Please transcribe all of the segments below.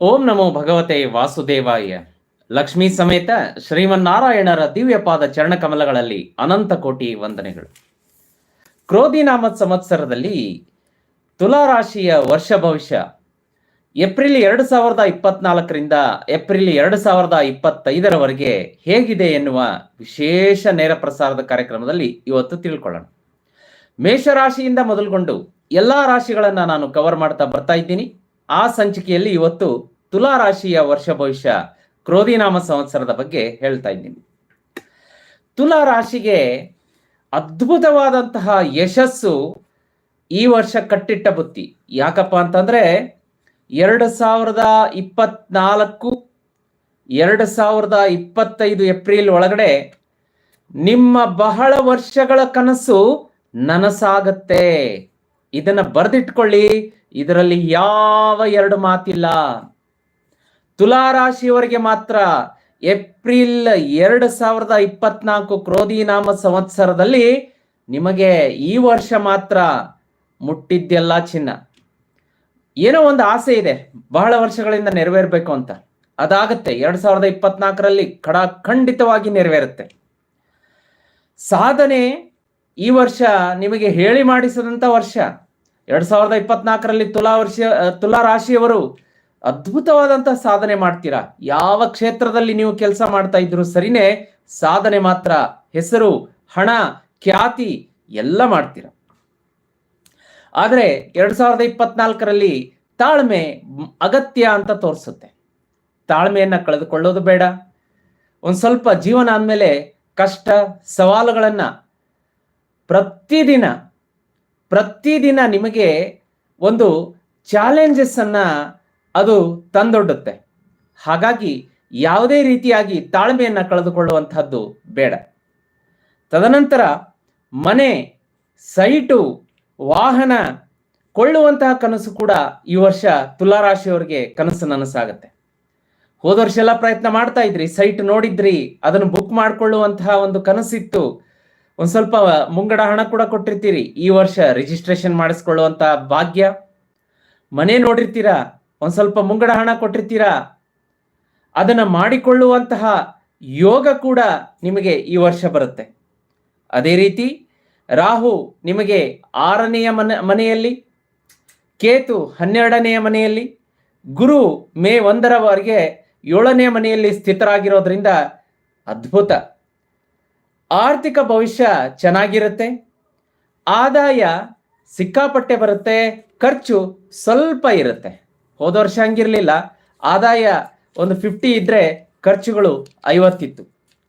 ಓಂ ನಮೋ ಭಗವತೆ ವಾಸುದೇವಾಯ. ಲಕ್ಷ್ಮೀ ಸಮೇತ ಶ್ರೀಮನ್ನಾರಾಯಣರ ದಿವ್ಯಪಾದ ಚರಣಕಮಲಗಳಲ್ಲಿ ಅನಂತ ಕೋಟಿ ವಂದನೆಗಳು. ಕ್ರೋಧಿನಾಮತ್ ಸಂವತ್ಸರದಲ್ಲಿ ತುಲಾರಾಶಿಯ ವರ್ಷ ಭವಿಷ್ಯ. ಏಪ್ರಿಲ್ ಎರಡು ಸಾವಿರದ ಇಪ್ಪತ್ನಾಲ್ಕರಿಂದ ಏಪ್ರಿಲ್ ಎರಡು ಸಾವಿರದ ಇಪ್ಪತ್ತೈದರವರೆಗೆ ಹೇಗಿದೆ ಎನ್ನುವ ವಿಶೇಷ ನೇರ ಪ್ರಸಾರದ ಕಾರ್ಯಕ್ರಮದಲ್ಲಿ ಇವತ್ತು ತಿಳ್ಕೊಳ್ಳೋಣ. ಮೇಷರಾಶಿಯಿಂದ ಮೊದಲುಗೊಂಡು ಎಲ್ಲಾ ರಾಶಿಗಳನ್ನು ನಾನು ಕವರ್ ಮಾಡ್ತಾ ಬರ್ತಾ ಇದ್ದೀನಿ. ಆ ಸಂಚಿಕೆಯಲ್ಲಿ ಇವತ್ತು ತುಲಾ ರಾಶಿಯ ವರ್ಷ ಭವಿಷ್ಯ ಕ್ರೋಧಿನಾಮ ಸಂವತ್ಸರದ ಬಗ್ಗೆ ಹೇಳ್ತಾ ಇದ್ದೀನಿ. ತುಲಾ ರಾಶಿಗೆ ಅದ್ಭುತವಾದಂತಹ ಯಶಸ್ಸು ಈ ವರ್ಷ ಕಟ್ಟಿಟ್ಟ ಬುತ್ತಿ. ಯಾಕಪ್ಪ ಅಂತಂದ್ರೆ ಎರಡು ಸಾವಿರದ ಇಪ್ಪತ್ನಾಲ್ಕು, ಎರಡು ಸಾವಿರದ ಇಪ್ಪತ್ತೈದು ಏಪ್ರಿಲ್ ಒಳಗಡೆ ನಿಮ್ಮ ಬಹಳ ವರ್ಷಗಳ ಕನಸು ನನಸಾಗತ್ತೆ. ಇದನ್ನ ಬರೆದಿಟ್ಕೊಳ್ಳಿ. ಇದರಲ್ಲಿ ಯಾವ ಎರಡು ಮಾತಿಲ್ಲ. ತುಲಾರಾಶಿಯವರಿಗೆ ಮಾತ್ರ ಏಪ್ರಿಲ್ ಎರಡು ಸಾವಿರದ ಇಪ್ಪತ್ನಾಲ್ಕು ಕ್ರೋಧಿನಾಮ ಸಂವತ್ಸರದಲ್ಲಿ ನಿಮಗೆ ಈ ವರ್ಷ ಮಾತ್ರ ಮುಟ್ಟಿದ್ದೆಲ್ಲ ಚಿನ್ನ. ಏನೋ ಒಂದು ಆಸೆ ಇದೆ. ಬಹಳ ವರ್ಷಗಳಿಂದ ನೆರವೇರಬೇಕು ಅಂತ. ಅದಾಗತ್ತೆ. ಎರಡ್ ಸಾವಿರದ ಇಪ್ಪತ್ನಾಲ್ಕರಲ್ಲಿ ಕಡ ಖಂಡಿತವಾಗಿ ನೆರವೇರುತ್ತೆ. ಸಾಧನೆ ಈ ವರ್ಷ ನಿಮಗೆ ಹೇಳಿ ಮಾಡಿಸಿದಂಥ ವರ್ಷ. ಎರಡ್ ಸಾವಿರದ ಇಪ್ಪತ್ನಾಲ್ಕರಲ್ಲಿ ತುಲಾ ವರ್ಷ ತುಲಾ ರಾಶಿಯವರು ಅದ್ಭುತವಾದಂತಹ ಸಾಧನೆ ಮಾಡ್ತೀರಾ? ಯಾವ ಕ್ಷೇತ್ರದಲ್ಲಿ ನೀವು ಕೆಲಸ ಮಾಡ್ತಾ ಇದ್ರು ಸರಿನೇ ಸಾಧನೆ ಮಾತ್ರ, ಹೆಸರು, ಹಣ, ಖ್ಯಾತಿ ಎಲ್ಲ ಮಾಡ್ತೀರಾ? ಆದ್ರೆ ಎರಡ್ ಸಾವಿರದ ಇಪ್ಪತ್ನಾಲ್ಕರಲ್ಲಿ ತಾಳ್ಮೆ ಅಗತ್ಯ ಅಂತ ತೋರಿಸುತ್ತೆ. ತಾಳ್ಮೆಯನ್ನ ಕಳೆದುಕೊಳ್ಳೋದು ಬೇಡ. ಒಂದ್ ಸ್ವಲ್ಪ ಜೀವನ ಅಂದಮೇಲೆ ಕಷ್ಟ, ಸವಾಲುಗಳನ್ನ ಪ್ರತಿದಿನ ಪ್ರತಿದಿನ ನಿಮಗೆ ಒಂದು ಚಾಲೆಂಜಸ್ ಅನ್ನ ಅದು ತಂದೊಡ್ಡುತ್ತೆ. ಹಾಗಾಗಿ ಯಾವುದೇ ರೀತಿಯಾಗಿ ತಾಳ್ಮೆಯನ್ನು ಕಳೆದುಕೊಳ್ಳುವಂತಹದ್ದು ಬೇಡ. ತದನಂತರ ಮನೆ, ಸೈಟು, ವಾಹನ ಕೊಳ್ಳುವಂತಹ ಕನಸು ಕೂಡ ಈ ವರ್ಷ ತುಲಾರಾಶಿಯವರಿಗೆ ಕನಸು ನನಸಾಗುತ್ತೆ ಹೋದ ವರ್ಷ ಎಲ್ಲ ಪ್ರಯತ್ನ ಮಾಡ್ತಾ ಇದ್ರಿ, ಸೈಟ್ ನೋಡಿದ್ರಿ, ಅದನ್ನು ಬುಕ್ ಮಾಡಿಕೊಳ್ಳುವಂತಹ ಒಂದು ಕನಸಿತ್ತು. ಒಂದ್ ಸ್ವಲ್ಪ ಮುಂಗಡ ಹಣ ಕೂಡ ಕೊಟ್ಟಿರ್ತೀರಿ ಈ ವರ್ಷ ರಿಜಿಸ್ಟ್ರೇಷನ್ ಮಾಡಿಸ್ಕೊಳ್ಳುವಂತ ಭಾಗ್ಯ. ಮನೆ ನೋಡಿರ್ತೀರಾ? ಒಂದ್ ಸ್ವಲ್ಪ ಮುಂಗಡ ಹಣ ಕೊಟ್ಟಿರ್ತೀರಾ? ಅದನ್ನ ಮಾಡಿಕೊಳ್ಳುವಂತಹ ಯೋಗ ಕೂಡ ನಿಮಗೆ ಈ ವರ್ಷ ಬರುತ್ತೆ. ಅದೇ ರೀತಿ ರಾಹು ನಿಮಗೆ ಆರನೆಯ ಮನೆ, ಮನೆಯಲ್ಲಿ, ಕೇತು ಹನ್ನೆರಡನೆಯ ಮನೆಯಲ್ಲಿ, ಗುರು ಮೇ ಒಂದರವರೆಗೆ ಏಳನೆಯ ಮನೆಯಲ್ಲಿ ಸ್ಥಿತರಾಗಿರೋದ್ರಿಂದ ಅದ್ಭುತ. ಆರ್ಥಿಕ ಭವಿಷ್ಯ ಚೆನ್ನಾಗಿರುತ್ತೆ, ಆದಾಯ ಸಿಕ್ಕಾಪಟ್ಟೆ ಬರುತ್ತೆ, ಖರ್ಚು ಸ್ವಲ್ಪ ಇರುತ್ತೆ. ಹೋದ ವರ್ಷ ಹಂಗಿರಲಿಲ್ಲ. ಆದಾಯ ಒಂದು ಫಿಫ್ಟಿ ಇದ್ರೆ ಖರ್ಚುಗಳು ಐವತ್ತಿತ್ತು.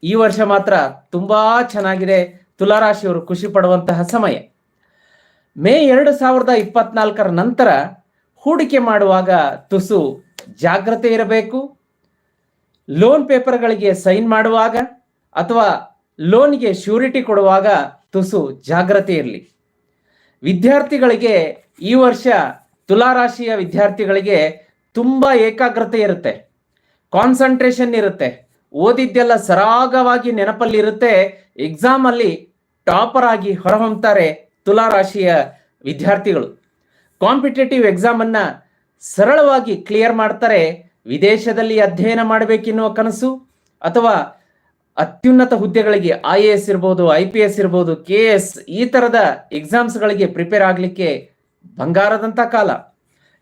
ಈ ವರ್ಷ ಮಾತ್ರ ತುಂಬಾ ಚೆನ್ನಾಗಿದೆ. ತುಲಾರಾಶಿಯವರು ಖುಷಿ ಪಡುವಂತಹ ಸಮಯ. ಮೇ ಎರಡು ಸಾವಿರದ ಇಪ್ಪತ್ನಾಲ್ಕರ ನಂತರ ಹೂಡಿಕೆ ಮಾಡುವಾಗ ತುಸು ಜಾಗ್ರತೆ ಇರಬೇಕು. ಲೋನ್ ಪೇಪರ್ಗಳಿಗೆ ಸೈನ್ ಮಾಡುವಾಗ ಅಥವಾ ಲೋನ್ಗೆ ಶ್ಯೂರಿಟಿ ಕೊಡುವಾಗ ತುಸು ಜಾಗ್ರತೆ ಇರಲಿ. ವಿದ್ಯಾರ್ಥಿಗಳಿಗೆ ಈ ವರ್ಷ ತುಲಾರಾಶಿಯ ವಿದ್ಯಾರ್ಥಿಗಳಿಗೆ ತುಂಬ ಏಕಾಗ್ರತೆ ಇರುತ್ತೆ. ಕಾನ್ಸಂಟ್ರೇಷನ್ ಇರುತ್ತೆ. ಓದಿದ್ದೆಲ್ಲ ಸರಾಗವಾಗಿ ನೆನಪಲ್ಲಿ ಇರುತ್ತೆ. ಎಕ್ಸಾಮ್ ಅಲ್ಲಿ ಟಾಪರ್ ಆಗಿ ಹೊರಹೊಮ್ತಾರೆ ತುಲಾರಾಶಿಯ ವಿದ್ಯಾರ್ಥಿಗಳು. ಕಾಂಪಿಟೇಟಿವ್ ಎಕ್ಸಾಮ್ ಅನ್ನ ಸರಳವಾಗಿ ಕ್ಲಿಯರ್ ಮಾಡ್ತಾರೆ. ವಿದೇಶದಲ್ಲಿ ಅಧ್ಯಯನ ಮಾಡಬೇಕೆನ್ನುವ ಕನಸು ಅಥವಾ ಅತ್ಯುನ್ನತ ಹುದ್ದೆಗಳಿಗೆ ಐ ಎ ಎಸ್ ಇರ್ಬೋದು ಐ ಪಿ ಎಸ್ ಇರ್ಬೋದು ಕೆ ಎಸ್ ಈ ತರದ ಎಕ್ಸಾಮ್ಸ್ಗಳಿಗೆ ಪ್ರಿಪೇರ್ ಆಗಲಿಕ್ಕೆ ಬಂಗಾರದಂತ ಕಾಲ.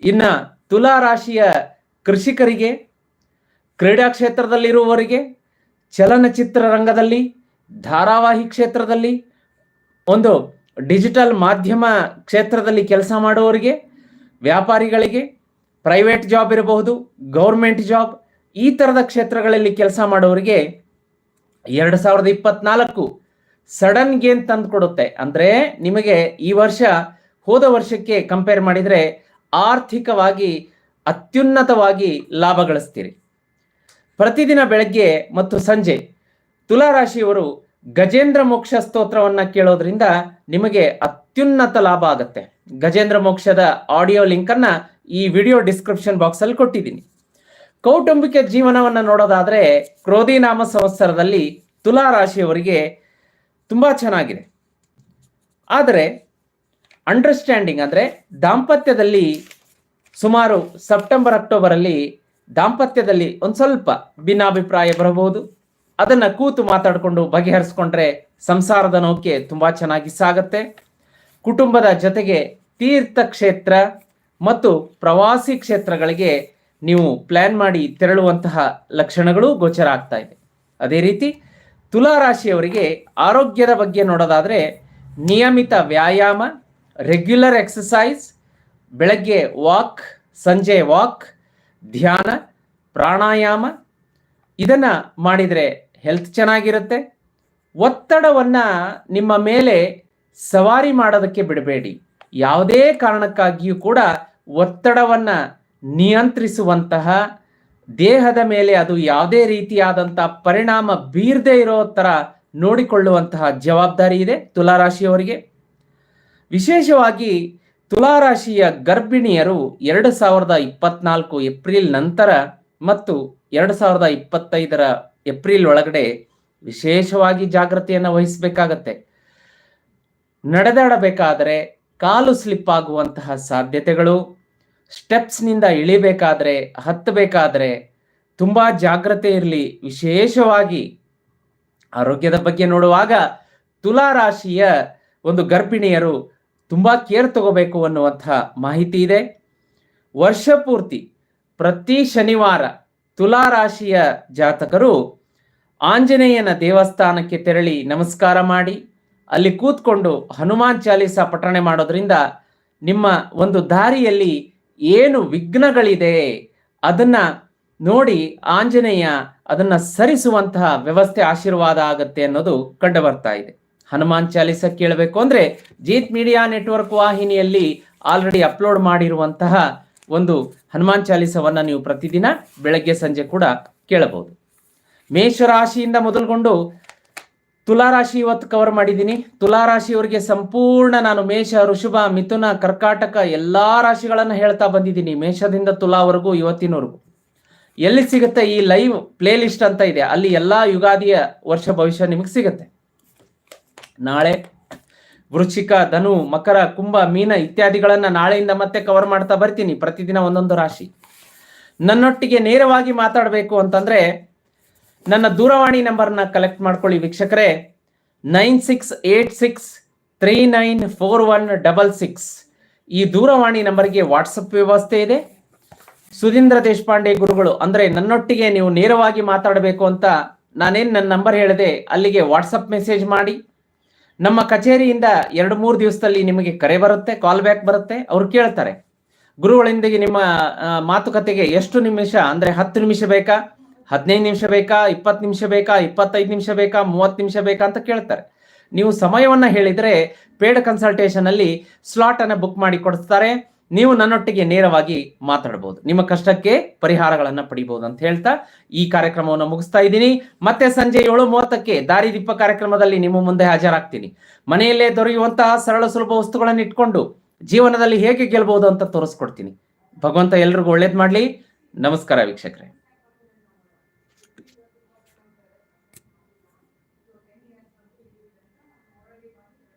ಇನ್ನ ತುಲಾ ರಾಶಿಯ ಕೃಷಿಕರಿಗೆ, ಕ್ರೀಡಾ ಕ್ಷೇತ್ರದಲ್ಲಿರುವವರಿಗೆ, ಚಲನಚಿತ್ರ ರಂಗದಲ್ಲಿ, ಧಾರಾವಾಹಿ ಕ್ಷೇತ್ರದಲ್ಲಿ, ಒಂದು ಡಿಜಿಟಲ್ ಮಾಧ್ಯಮ ಕ್ಷೇತ್ರದಲ್ಲಿ ಕೆಲಸ ಮಾಡುವವರಿಗೆ, ವ್ಯಾಪಾರಿಗಳಿಗೆ ಪ್ರೈವೇಟ್ ಜಾಬ್ ಇರಬಹುದು ಗೌರ್ಮೆಂಟ್ ಜಾಬ್ ಈ ತರದ ಕ್ಷೇತ್ರಗಳಲ್ಲಿ ಕೆಲಸ ಮಾಡುವವರಿಗೆ ಎರಡು ಸಾವಿರದ ಇಪ್ಪತ್ನಾಲ್ಕು ಸಡನ್ ಗೇನ್ ತಂದು ಕೊಡುತ್ತೆ ಅಂದ್ರೆ ನಿಮಗೆ ಈ ವರ್ಷ, ಹೋದ ವರ್ಷಕ್ಕೆ ಕಂಪೇರ್ ಮಾಡಿದ್ರೆ ಆರ್ಥಿಕವಾಗಿ ಅತ್ಯುನ್ನತವಾಗಿ ಲಾಭ ಗಳಿಸ್ತೀರಿ. ಪ್ರತಿದಿನ ಬೆಳಗ್ಗೆ ಮತ್ತು ಸಂಜೆ ತುಲಾರಾಶಿಯವರು ಗಜೇಂದ್ರ ಮೋಕ್ಷ ಸ್ತೋತ್ರವನ್ನ ಕೇಳೋದ್ರಿಂದ ನಿಮಗೆ ಅತ್ಯುನ್ನತ ಲಾಭ ಆಗುತ್ತೆ. ಗಜೇಂದ್ರ ಮೋಕ್ಷದ ಆಡಿಯೋ ಲಿಂಕ್ ಅನ್ನ ಈ ವಿಡಿಯೋ ಡಿಸ್ಕ್ರಿಪ್ಷನ್ ಬಾಕ್ಸ್ ಅಲ್ಲಿ ಕೊಟ್ಟಿದ್ದೀನಿ. ಕೌಟುಂಬಿಕ ಜೀವನವನ್ನ ನೋಡೋದಾದ್ರೆ ಕ್ರೋಧಿನಾಮ ಸಂವತ್ಸರದಲ್ಲಿ ತುಲಾ ರಾಶಿಯವರಿಗೆ ತುಂಬಾ ಚೆನ್ನಾಗಿದೆ. ಆದರೆ ಅಂಡರ್ಸ್ಟ್ಯಾಂಡಿಂಗ್ ಅಂದ್ರೆ ದಾಂಪತ್ಯದಲ್ಲಿ ಸುಮಾರು ಸೆಪ್ಟೆಂಬರ್ ಅಕ್ಟೋಬರ್ ಅಲ್ಲಿ ದಾಂಪತ್ಯದಲ್ಲಿ ಒಂದು ಸ್ವಲ್ಪ ಭಿನ್ನಾಭಿಪ್ರಾಯ ಬರಬಹುದು. ಅದನ್ನ ಕೂತು ಮಾತಾಡಿಕೊಂಡು ಬಗೆಹರಿಸ್ಕೊಂಡ್ರೆ ಸಂಸಾರದ ನೌಕೆ ತುಂಬಾ ಚೆನ್ನಾಗಿ ಸಾಗತ್ತೆ. ಕುಟುಂಬದ ಜೊತೆಗೆ ತೀರ್ಥ ಕ್ಷೇತ್ರ ಮತ್ತು ಪ್ರವಾಸಿ ಕ್ಷೇತ್ರಗಳಿಗೆ ನೀವು ಪ್ಲ್ಯಾನ್ ಮಾಡಿ ತೆರಳುವಂತಹ ಲಕ್ಷಣಗಳು ಗೋಚರ ಆಗ್ತಾ ಇದೆ. ಅದೇ ರೀತಿ ತುಲಾ ರಾಶಿಯವರಿಗೆ ಆರೋಗ್ಯದ ಬಗ್ಗೆ ನೋಡೋದಾದರೆ ನಿಯಮಿತ ವ್ಯಾಯಾಮ ರೆಗ್ಯುಲರ್ ಎಕ್ಸಸೈಸ್ ಬೆಳಗ್ಗೆ ವಾಕ್ ಸಂಜೆ ವಾಕ್ ಧ್ಯಾನ, ಪ್ರಾಣಾಯಾಮ, ಇದನ್ನು ಮಾಡಿದರೆ ಹೆಲ್ತ್ ಚೆನ್ನಾಗಿರುತ್ತೆ. ಒತ್ತಡವನ್ನು ನಿಮ್ಮ ಮೇಲೆ ಸವಾರಿ ಮಾಡೋದಕ್ಕೆ ಬಿಡಬೇಡಿ. ಯಾವುದೇ ಕಾರಣಕ್ಕಾಗಿಯೂ ಕೂಡ ಒತ್ತಡವನ್ನ ನಿಯಂತ್ರಿಸುವಂತಹ ದೇಹದ ಮೇಲೆ ಅದು ಯಾವುದೇ ರೀತಿಯಾದಂತಹ ಪರಿಣಾಮ ಬೀರದೇ ಇರೋ ಥರ ನೋಡಿಕೊಳ್ಳುವಂತಹ ಜವಾಬ್ದಾರಿ ಇದೆ ತುಲಾರಾಶಿಯವರಿಗೆ. ವಿಶೇಷವಾಗಿ ತುಲಾರಾಶಿಯ ಗರ್ಭಿಣಿಯರು ಎರಡು ಸಾವಿರದ ಇಪ್ಪತ್ನಾಲ್ಕು ಏಪ್ರಿಲ್ ನಂತರ ಮತ್ತು ಎರಡು ಸಾವಿರದ ಇಪ್ಪತ್ತೈದರ ಏಪ್ರಿಲ್ ಒಳಗಡೆ ವಿಶೇಷವಾಗಿ ಜಾಗೃತಿಯನ್ನು ವಹಿಸಬೇಕಾಗತ್ತೆ. ನಡೆದಾಡಬೇಕಾದರೆ ಕಾಲು ಸ್ಲಿಪ್ ಆಗುವಂತಹ ಸಾಧ್ಯತೆಗಳು ಸ್ಟೆಪ್ಸ್ನಿಂದ ಇಳಿಬೇಕಾದ್ರೆ, ಹತ್ತಬೇಕಾದ್ರೆ ತುಂಬ ಜಾಗ್ರತೆ ಇರಲಿ. ವಿಶೇಷವಾಗಿ ಆರೋಗ್ಯದ ಬಗ್ಗೆ ನೋಡುವಾಗ ತುಲಾ ರಾಶಿಯ ಒಂದು ಗರ್ಭಿಣಿಯರು ತುಂಬ ಕೇರ್ ತಗೋಬೇಕು ಅನ್ನುವಂಥ ಮಾಹಿತಿ ಇದೆ. ವರ್ಷ ಪೂರ್ತಿ ಪ್ರತಿ ಶನಿವಾರ ತುಲಾ ರಾಶಿಯ ಜಾತಕರು ಆಂಜನೇಯನ ದೇವಸ್ಥಾನಕ್ಕೆ ತೆರಳಿ ನಮಸ್ಕಾರ ಮಾಡಿ, ಅಲ್ಲಿ ಕೂತ್ಕೊಂಡು ಹನುಮಾನ್ ಚಾಲೀಸ ಪಠಣೆ ಮಾಡೋದ್ರಿಂದ ನಿಮ್ಮ ಒಂದು ದಾರಿಯಲ್ಲಿ ಏನು ವಿಘ್ನಗಳಿದೆ ಅದನ್ನ ನೋಡಿ ಆಂಜನೇಯ ಅದನ್ನ ಸರಿಸುವಂತಹ ವ್ಯವಸ್ಥೆ ಆಶೀರ್ವಾದ ಆಗತ್ತೆ ಅನ್ನೋದು ಕಂಡು ಬರ್ತಾ ಇದೆ. ಹನುಮಾನ್ ಚಾಲಿಸ ಕೇಳಬೇಕು ಅಂದ್ರೆ ಜೀತ್ ಮೀಡಿಯಾ ನೆಟ್ವರ್ಕ್ ವಾಹಿನಿಯಲ್ಲಿ ಆಲ್ರೆಡಿ ಅಪ್ಲೋಡ್ ಮಾಡಿರುವಂತಹ ಒಂದು ಹನುಮಾನ್ ಚಾಲೀಸವನ್ನ ನೀವು ಪ್ರತಿದಿನ ಬೆಳಗ್ಗೆ ಸಂಜೆ ಕೂಡ ಕೇಳಬಹುದು. ಮೇಷರಾಶಿಯಿಂದ ಮೊದಲುಗೊಂಡು ತುಲಾರಾಶಿ ಇವತ್ತು ಕವರ್ ಮಾಡಿದ್ದೀನಿ. ತುಲಾರಾಶಿಯವರಿಗೆ ಸಂಪೂರ್ಣ ನಾನು ಮೇಷ, ಋಷಭ, ಮಿಥುನ, ಕರ್ಕಾಟಕ ಎಲ್ಲಾ ರಾಶಿಗಳನ್ನು ಹೇಳ್ತಾ ಬಂದಿದ್ದೀನಿ. ಮೇಷದಿಂದ ತುಲಾವರೆಗೂ ಇವತ್ತಿನವರೆಗೂ. ಎಲ್ಲಿ ಸಿಗುತ್ತೆ ಈ ಲೈವ್ ಪ್ಲೇ ಲಿಸ್ಟ್ ಅಂತ ಇದೆ. ಅಲ್ಲಿ ಎಲ್ಲಾ ಯುಗಾದಿಯ ವರ್ಷ ಭವಿಷ್ಯ ನಿಮಗೆ ಸಿಗುತ್ತೆ. ನಾಳೆ ವೃಶ್ಚಿಕ, ಧನು, ಮಕರ, ಕುಂಭ, ಮೀನ ಇತ್ಯಾದಿಗಳನ್ನ ನಾಳೆಯಿಂದ ಮತ್ತೆ ಕವರ್ ಮಾಡ್ತಾ ಬರ್ತೀನಿ ಪ್ರತಿದಿನ ಒಂದೊಂದು ರಾಶಿ. ನನ್ನೊಟ್ಟಿಗೆ ನೇರವಾಗಿ ಮಾತಾಡಬೇಕು ಅಂತಂದ್ರೆ ನನ್ನ ದೂರವಾಣಿ ನಂಬರ್ನ ಕಲೆಕ್ಟ್ ಮಾಡ್ಕೊಳ್ಳಿ ವೀಕ್ಷಕರೇ. Nine six eight six three nine four one double six. ಈ ದೂರವಾಣಿ ನಂಬರ್ಗೆ ವಾಟ್ಸಪ್ ವ್ಯವಸ್ಥೆ ಇದೆ. ಸುಧೀಂದ್ರ ದೇಶಪಾಂಡೆ ಗುರುಗಳು, ಅಂದರೆ ನನ್ನೊಟ್ಟಿಗೆ ನೀವು ನೇರವಾಗಿ ಮಾತಾಡಬೇಕು ಅಂತ ನಾನೇನು ನನ್ನ ನಂಬರ್ ಹೇಳಿದೆ ಅಲ್ಲಿಗೆ ವಾಟ್ಸಪ್ ಮೆಸೇಜ್ ಮಾಡಿ. ನಮ್ಮ ಕಚೇರಿಯಿಂದ ಎರಡು ಮೂರು ದಿವಸದಲ್ಲಿ ನಿಮಗೆ ಕರೆ ಬರುತ್ತೆ ಕಾಲ್ ಬ್ಯಾಕ್ ಬರುತ್ತೆ, ಅವ್ರು ಕೇಳ್ತಾರೆ. ಗುರುಗಳೊಂದಿಗೆ ನಿಮ್ಮ ಮಾತುಕತೆಗೆ ಎಷ್ಟು ನಿಮಿಷ, ಅಂದರೆ ಹತ್ತು ನಿಮಿಷ ಬೇಕಾ? ಹದಿನೈದು ನಿಮಿಷ ಬೇಕಾ, ಇಪ್ಪತ್ತು ನಿಮಿಷ ಬೇಕಾ, ಇಪ್ಪತ್ತೈದು ನಿಮಿಷ ಬೇಕಾ, ಮೂವತ್ತು ನಿಮಿಷ ಬೇಕಾ ಅಂತ ಕೇಳ್ತಾರೆ. ನೀವು ಸಮಯವನ್ನ ಹೇಳಿದ್ರೆ ಪೇಡ್ ಕನ್ಸಲ್ಟೇಷನ್ ಅಲ್ಲಿ ಸ್ಲಾಟ್ ಅನ್ನ ಬುಕ್ ಮಾಡಿ ಕೊಡಿಸ್ತಾರೆ. ನೀವು ನನ್ನೊಟ್ಟಿಗೆ ನೇರವಾಗಿ ಮಾತಾಡಬಹುದು ನಿಮ್ಮ ಕಷ್ಟಕ್ಕೆ ಪರಿಹಾರಗಳನ್ನು ಪಡಿಬಹುದು ಅಂತ ಹೇಳ್ತಾ ಈ ಕಾರ್ಯಕ್ರಮವನ್ನು ಮುಗಿಸ್ತಾ ಇದ್ದೀನಿ. ಮತ್ತೆ ಸಂಜೆ ಏಳು ಮೂವತ್ತಕ್ಕೆ ದಾರಿದೀಪ ಕಾರ್ಯಕ್ರಮದಲ್ಲಿ ನಿಮ್ಮ ಮುಂದೆ ಹಾಜರಾಗ್ತೀನಿ. ಮನೆಯಲ್ಲೇ ದೊರೆಯುವಂತಹ ಸರಳ ಸುಲಭ ವಸ್ತುಗಳನ್ನು ಇಟ್ಕೊಂಡು ಜೀವನದಲ್ಲಿ ಹೇಗೆ ಗೆಲ್ಬಹುದು ಅಂತ ತೋರಿಸ್ಕೊಡ್ತೀನಿ. ಭಗವಂತ ಎಲ್ರಿಗೂ ಒಳ್ಳೇದು ಮಾಡಲಿ. ನಮಸ್ಕಾರ ವೀಕ್ಷಕರೇ.